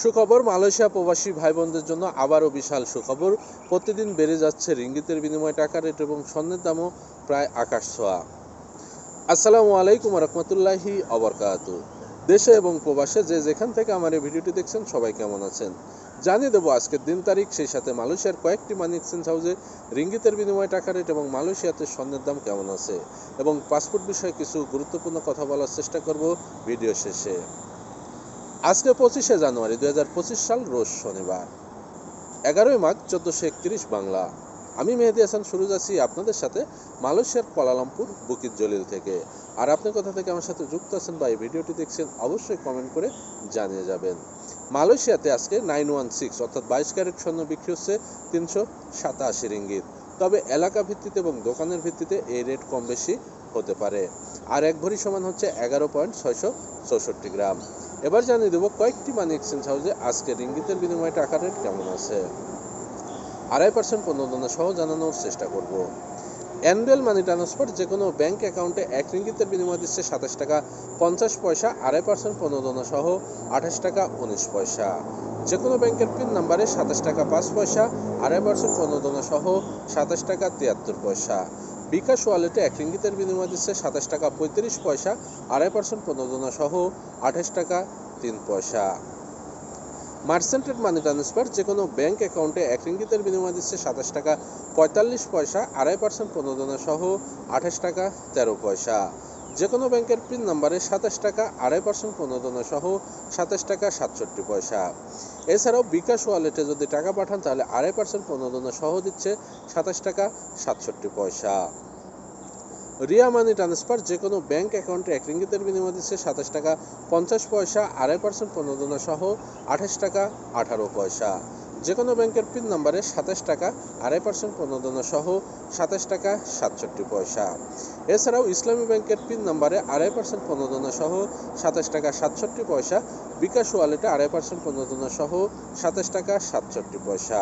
সুখবর, মালয়েশিয়া প্রবাসী ভাই বোনদের জন্য আবারও বিশাল সুখবর। প্রতিদিন বেড়ে যাচ্ছে রিঙ্গিতের বিনিময় টাকা রেট এবং স্বর্ণের দামও প্রায় আকাশ ছোঁয়া। আসসালামু আলাইকুম রহমতুল্লাহি অবরকাত। দেশে এবং প্রবাসে যে যেখান থেকে আমার এই ভিডিওটি দেখছেন, সবাই কেমন আছেন? জানিয়ে দেবো আজকের দিন তারিখ, সেই সাথে মালয়েশিয়ার কয়েকটি মানি এক্সচেঞ্জ হাউসে রিঙ্গিতের বিনিময়ে টাকা রেট এবং মালয়েশিয়াতে স্বর্ণের দাম কেমন আছে? এবং পাসপোর্ট বিষয়ে কিছু গুরুত্বপূর্ণ কথা বলার চেষ্টা করব ভিডিও শেষে। আজকে পঁচিশে জানুয়ারি দুই হাজার পঁচিশ সাল, রোজ শনিবার। এগারোই মার্চ চোদ্দোশো একত্রিশ বাংলা। আমি মেহেদি হাসান, শুরু যাচ্ছি আপনাদের সাথে মালয়েশিয়ার কোয়ালালামপুর বুকিত জলিল থেকে। আর আপনি কোথা থেকে আমার সাথে যুক্ত আছেন বা এই ভিডিওটি দেখছেন, অবশ্যই কমেন্ট করে জানিয়ে যাবেন। মালয়েশিয়াতে আজকে নাইন ওয়ান সিক্স, অর্থাৎ বাইশ ক্যারেট স্বর্ণ বিক্রি হচ্ছে তিনশো সাতাশি রিঙ্গিত। তবে এলাকা ভিত্তিতে এবং দোকানের ভিত্তিতে এই রেট কম বেশি হতে পারে। আর এক ভরি সমান হচ্ছে এগারো পয়েন্ট ছয়শো চৌষট্টি গ্রাম। এবার জানিয়ে দেবো কয়েকটি মানি এক্সচেঞ্জ হাউসে আজকে রিঙ্গিতের বিনিময়ে টাকা রেট কেমন আছে। আড়াই পার্সেন্ট প্রণোদনা সহ জানানোর চেষ্টা করব। অ্যানুয়াল মানি ট্রান্সফার যে কোনো ব্যাংক অ্যাকাউন্টে এক রিঙ্গিতের বিনিময় দিচ্ছে সাতাশ টাকা পঞ্চাশ পয়সা, আড়াই পার্সেন্ট প্রণোদনা সহ আঠাশ টাকা উনিশ পয়সা। যে কোনো ব্যাংকের পিন নাম্বারে সাতাশ টাকা পাঁচ পয়সা, আড়াই পার্সেন্ট প্রণোদনা সহ সাতাশ টাকা তিয়াত্তর পয়সা। বিকাশ ওয়ালেটে এক রিঙ্গিতের বিনিময় দিচ্ছে সাতাশ টাকা পঁয়ত্রিশ পয়সা, আড়াই পার্সেন্ট প্রণোদনা সহ আঠাশ টাকা তিন পয়সা। মার্সেন্টেড মানি ট্রান্সফার যে কোনো ব্যাংক অ্যাকাউন্টে এক রিঙ্গিতের বিনিময় দিচ্ছে সাতাশ টাকা পঁয়তাল্লিশ পয়সা, আড়াই পার্সেন্ট প্রণোদনা সহ আঠাশ টাকা তেরো পয়সা। যে কোনো ব্যাংকের পিন নাম্বারে সাতাশ টাকা, আড়াই পার্সেন্ট প্রণোদনা সহ সাতাশ টাকা সাতষট্টি পয়সা। এছাড়াও বিকাশ ওয়ালেটে যদি টাকা পাঠান তাহলে আড়াই পার্সেন্ট প্রণোদনা সহ দিচ্ছে সাতাশ টাকা সাতষট্টি পয়সা। রিয়া মানি ট্রান্সফার যে কোনো ব্যাংক অ্যাকাউন্টে এক রিঙ্গিতের বিনিময় দিচ্ছে সাতাশ টাকা পঞ্চাশ পয়সা, আড়াই পার্সেন্ট প্রণোদনা সহ আঠাশ টাকা আঠারো পয়সা। যে কোনো ব্যাংকের পিন নাম্বারে সাতাশ টাকা, আড়াই পার্সেন্ট প্রণোদনা সহ সাতাশ টাকা সাতষট্টি পয়সা। এছাড়াও ইসলামী ব্যাংকের পিন নাম্বারে আড়াই পার্সেন্ট প্রণোদনা সহ সাতাশ টাকা সাতষট্টি পয়সা, বিকাশ ওয়ালেটে আড়াই পার্সেন্ট প্রণোদনা সহ সাতাশ টাকা সাতষট্টি পয়সা।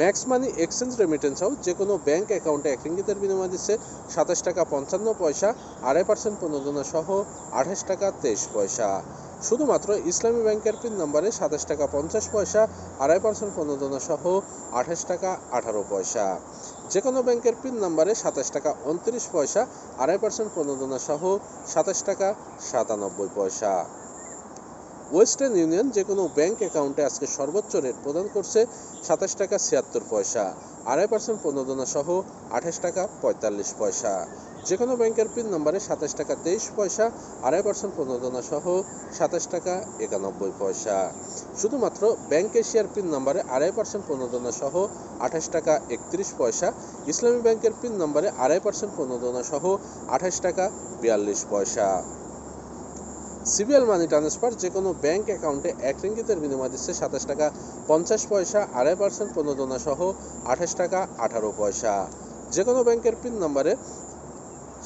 Max money exchange remittance house যে কোনো ব্যাংক অ্যাকাউন্টে এক রিঙ্গিতের বিনিময় দিচ্ছে সাতাশ টাকা পঞ্চান্ন পয়সা, আড়াই পার্সেন্ট প্রণোদনা সহ আঠাশ টাকা তেইশ পয়সা। শুধুমাত্র ইসলামী ব্যাংকের পিন নম্বরে সাতাশ টাকা পঞ্চাশ পয়সা, আড়াই পার্সেন্ট প্রণোদনা সহ আঠাশ টাকা আঠারো পয়সা। যে কোনো ব্যাংকের পিন নম্বরে সাতাশ টাকা উনত্রিশ পয়সা, আড়াই পার্সেন্ট প্রণোদনা সহ সাতাশ টাকা সাতানব্বই পয়সা। ওয়েস্টার্ন ইউনিয়ন যে কোনো ব্যাংক অ্যাকাউন্টে আজকে সর্বোচ্চ রেট প্রদান করছে সাতাশ টাকা ছিয়াত্তর পয়সা, আড়াই পার্সেন্ট প্রণোদনা সহ আঠাশ টাকা পঁয়তাল্লিশ পয়সা। যে কোনো ব্যাংকের পিন নম্বরে সাতাশ টাকা তেইশ পয়সা, আড়াই পার্সেন্ট প্রণোদনা সহ সাতাশ টাকা একানব্বই পয়সা। শুধুমাত্র ব্যাংক এশিয়ার পিন নম্বরে আড়াই পার্সেন্ট প্রণোদনা সহ আঠাশ টাকা একত্রিশ পয়সা, ইসলামী ব্যাংকের পিন নম্বরে আড়াই পার্সেন্ট প্রণোদনা সহ আঠাশ টাকা বিয়াল্লিশ পয়সা। সিবিএল মানি ট্রান্সফার যে কোনো ব্যাংক অ্যাকাউন্টে এক রিঙ্গিতের বিনিময় দিচ্ছে সাতাশ টাকা পঞ্চাশ পয়সা, আড়াই পার্সেন্ট প্রণোদনা সহ আঠাশ টাকা আঠারো পয়সা। যে কোনো ব্যাংকের পিন নাম্বারে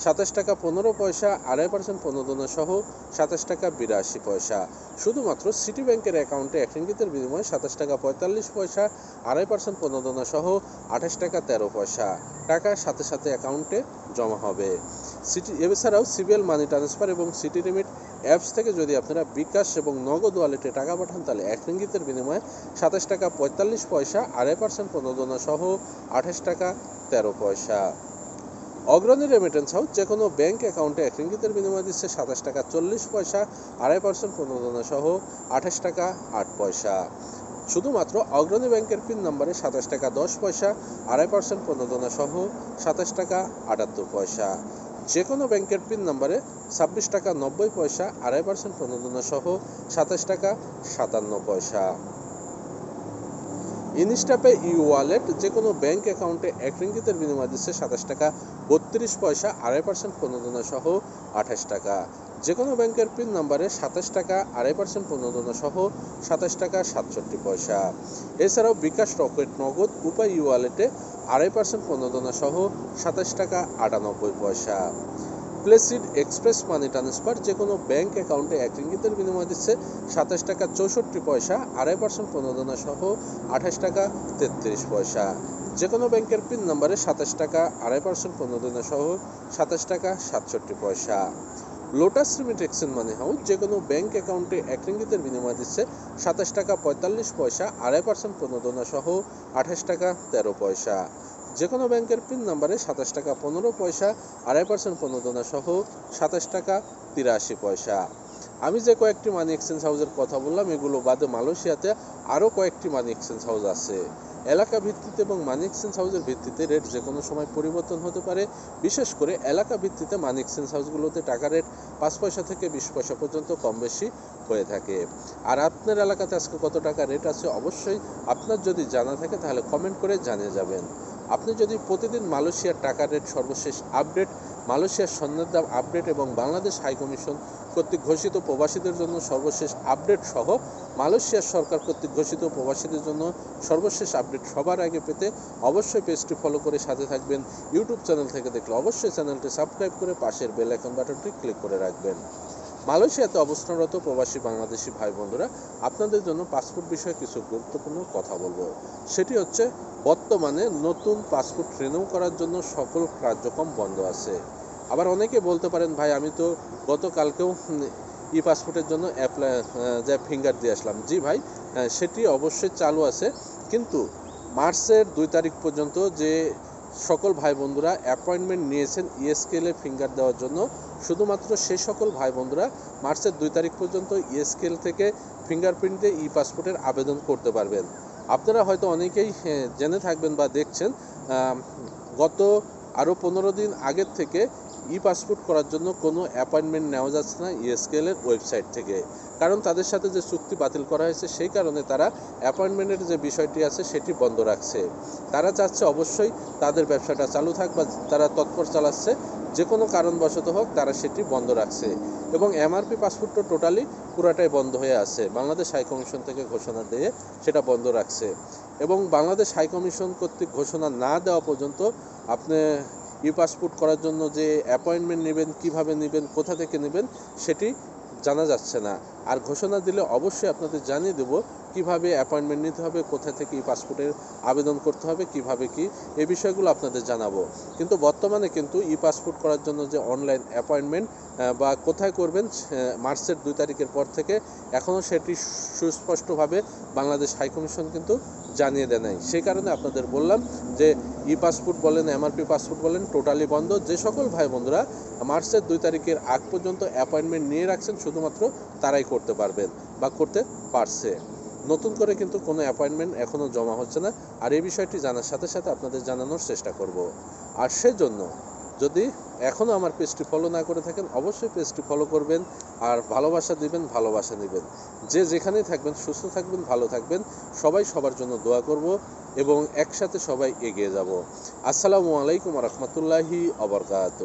সাতাশ টাকা পনেরো পয়সা, আড়াই পার্সেন্ট প্রণোদনা সহ সাতাশ টাকা বিরাশি পয়সা। শুধুমাত্র সিটি ব্যাংকের অ্যাকাউন্টে এক রিঙ্গিতের বিনিময়ে সাতাশ টাকা পঁয়তাল্লিশ পয়সা, আড়াই পার্সেন্ট প্রণোদনা সহ আঠাশ টাকা তেরো পয়সা। টাকা সাথে সাথে অ্যাকাউন্টে জমা হবে। সিটি, এছাড়াও সিবিএল মানি ট্রান্সফার এবং সিটি লিমিট অ্যাপস থেকে যদি আপনারা বিকাশ এবং নগদ ওয়ালেটে টাকা পাঠান, তাহলে এক রিঙ্গিতের বিনিময়ে সাতাশ টাকা পঁয়তাল্লিশ পয়সা, আড়াই পার্সেন্ট প্রণোদনা সহ আঠাশ টাকা তেরো পয়সা। অগ্রণী রেমিটেন্স হাউস যে কোনো ব্যাংক অ্যাকাউন্টে এক রিঙ্গিতের বিনিময় দিচ্ছে সাতাশ টাকা চল্লিশ পয়সা, আড়াই পার্সেন্ট প্রণোদনা সহ আঠাশ টাকা আট পয়সা। শুধুমাত্র অগ্রণী ব্যাংকের পিন নম্বরে সাতাশ টাকা দশ পয়সা, আড়াই পার্সেন্ট প্রণোদনা সহ সাতাশ টাকা আটাত্তর পয়সা। যে কোনো ব্যাংকের পিন নম্বরে ছাব্বিশ টাকা নব্বই পয়সা আড়াই পার্সেন্ট প্রণোদনা সহ সাতাশ টাকা সাতান্ন পয়সা। ইনস্টাপে ই ওয়ালেট যে কোনো ব্যাংক অ্যাকাউন্টে এক রিঙ্গিতের বিনিময় দিচ্ছে সাতাশ টাকা, বত্রিশ পয়সা, আড়াই পার্সেন্ট প্রণোদনা সহ আঠাশ টাকা। যে কোনো ব্যাংকের পিন নাম্বারে সাতাশ টাকা, আড়াই পার্সেন্ট প্রণোদনা সহ সাতাশ টাকা, সাতষট্টি পয়সা। এছাড়াও বিকাশ রকেট নগদ, উপায় ই ওয়ালেটে আড়াই পার্সেন্ট প্রণোদনা সহ সাতাশ টাকা, আটানব্বই পয়সা। প্লেসিড এক্সপ্রেস মানি ট্রান্সফার যে কোনো ব্যাংক অ্যাকাউন্টে এক রিঙ্গিতের বিনিময় দিচ্ছে সাতাশ টাকা চৌষট্টি পয়সা, আড়াই পার্সেন্ট প্রণোদনা সহ আঠাশ টাকা তেত্রিশ পয়সা। যে কোনো ব্যাংকের পিন নম্বরে সাতাশ টাকা, আড়াই পার্সেন্ট প্রণোদনা সহ সাতাশ টাকা সাতষট্টি পয়সা। Lotus remit exchange money house যে কোনো ব্যাংক অ্যাকাউন্টে এক রিঙ্গিতের বিনিময় দিচ্ছে সাতাশ টাকা পঁয়তাল্লিশ পয়সা, আড়াই পার্সেন্ট প্রণোদনা সহ আঠাশ টাকা তেরো পয়সা। যে কোনো ব্যাংকের পিন নাম্বারে সাতাশ টাকা পনেরো পয়সা, আড়াই পার্সেন্ট প্রণোদনা সহ সাতাশ টাকা তিরাশি পয়সা। আমি যে কয়েকটি মানি এক্সচেঞ্জ হাউসের কথা বললাম, এগুলো বাদে মালয়েশিয়াতে আরও কয়েকটি মানি এক্সচেঞ্জ হাউস আছে। এলাকা ভিত্তিতে এবং মানি এক্সচেঞ্জ হাউসের ভিত্তিতে রেট যে কোনো সময় পরিবর্তন হতে পারে। বিশেষ করে এলাকা ভিত্তিতে মানি এক্সচেঞ্জ হাউসগুলোতে টাকা রেট পাঁচ পয়সা থেকে বিশ পয়সা পর্যন্ত কম বেশি হয়ে থাকে। আর আপনার এলাকাতে আজকে কত টাকা রেট আছে অবশ্যই আপনার যদি জানা থাকে তাহলে কমেন্ট করে জানিয়ে যাবেন। আপনি যদি প্রতিদিন মালয়েশিয়ার টাকা রেট সর্বশেষ আপডেট মালয়েশিয়ার স্বর্ণের দাম আপডেট এবং বাংলাদেশ হাই কমিশন কর্তৃক ঘোষিত প্রবাসীদের জন্য সর্বশেষ আপডেট সহ মালয়েশিয়ার সরকার কর্তৃক ঘোষিত প্রবাসীদের জন্য সর্বশেষ আপডেট সবার আগে পেতে অবশ্যই পেজটি ফলো করে সাথে থাকবেন। ইউটিউব চ্যানেল থেকে দেখলে অবশ্যই চ্যানেলটি সাবস্ক্রাইব করে পাশের বেল আইকন বাটনটি ক্লিক করে রাখবেন। মালয়েশিয়াতে অবস্থানরত প্রবাসী বাংলাদেশি ভাই বন্ধুরা আপনাদের জন্য পাসপোর্ট বিষয়ে কিছু গুরুত্বপূর্ণ কথা বলব। সেটি হচ্ছে, বর্তমানে নতুন পাসপোর্ট রিনিউ করার জন্য সকল কার্যক্রম বন্ধ আছে। আবার অনেকে বলতে পারেন, ভাই, আমি তো গতকালকেও ই পাসপোর্টের জন্য অ্যাপ্লাই যে ফিঙ্গার দিয়ে আসলাম। জি ভাই সেটি অবশ্যই চালু আছে। কিন্তু মার্চের দুই তারিখ পর্যন্ত যে সকল ভাই বন্ধুরা অ্যাপয়েন্টমেন্ট নিয়েছেন ইএসকেলে ফিঙ্গার দেওয়ার জন্য। শুধুমাত্র সেই সকল ভাই বন্ধুরা মার্চের দুই তারিখ পর্যন্ত ইএসকেল থেকে ফিঙ্গারপ্রিন্ট ই পাসপোর্টের আবেদন করতে পারবেন। আপনারা হয়তো অনেকেই জেনে থাকবেন বা দেখছেন গত আরও পনেরো দিন আগের থেকে ই পাসপোর্ট করার জন্য কোনো অ্যাপয়েন্টমেন্ট নেওয়া যাচ্ছে না ইএসকেলের ওয়েবসাইট থেকে। কারণ তাদের সাথে যে চুক্তি বাতিল করা হয়েছে, সেই কারণে তারা অ্যাপয়েন্টমেন্টের যে বিষয়টি আছে, সেটি বন্ধ রাখছে। তারা চাচ্ছে অবশ্যই তাদের ব্যবসাটা চালু থাক বা তারা তৎপর চালাচ্ছে, যে কোনো কারণবশত হোক তারা সেটি বন্ধ রাখছে। এবং এমআরপি পাসপোর্টও টোটালি পুরাটাই বন্ধ হয়ে আছে। বাংলাদেশ হাই কমিশন থেকে ঘোষণা দিয়ে সেটা বন্ধ রাখছে। এবং বাংলাদেশ হাই কমিশন কর্তৃক ঘোষণা না দেওয়া পর্যন্ত আপনি ই পাসপোর্ট করার জন্য যে অ্যাপয়েন্টমেন্ট নেবেন, কীভাবে নেবেন, কোথা থেকে নেবেন, সেটি জানা যাচ্ছে না। আর ঘোষণা দিলে অবশ্যই আপনাদের জানিয়ে দেব কীভাবে অ্যাপয়েন্টমেন্ট নিতে হবে, কোথা থেকে ই পাসপোর্টের আবেদন করতে হবে, কীভাবে কি এই বিষয়গুলো আপনাদের জানাব। কিন্তু বর্তমানে কিন্তু ই পাসপোর্ট করার জন্য যে অনলাইন অ্যাপয়েন্টমেন্ট বা কোথায় করবেন মার্চের দুই তারিখের পর থেকে এখনও সেটি সুস্পষ্টভাবে বাংলাদেশ হাইকমিশন কিন্তু জানিয়ে দেয় নাই। সেই কারণে আপনাদের বললাম যে ই পাসপোর্ট বলেন এমআরপি পাসপোর্ট বলেন টোটালি বন্ধ। যে সকল ভাই বন্ধুরা মার্চের দুই তারিখের আগ পর্যন্ত অ্যাপয়েন্টমেন্ট নিয়ে রাখছেন, শুধুমাত্র তারাই করতে পারবেন বা করতে পারছে। নতুন করে কিন্তু কোনো অ্যাপয়েন্টমেন্ট এখনও জমা হচ্ছে না। আর এই বিষয়টি জানার সাথে সাথে আপনাদের জানানোর চেষ্টা করব। আর সেজন্য যদি এখনও আমার পেজটি ফলো না করে থাকেন, অবশ্যই পেজটি ফলো করবেন আর ভালোবাসা দিবেন, ভালোবাসা নেবেন। যে যেখানেই থাকবেন, সুস্থ থাকবেন, ভালো থাকবেন, সবাই সবার জন্য দোয়া করব এবং একসাথে সবাই এগিয়ে যাব। আসসালামু আলাইকুম রহমতুল্লাহি অবরকাত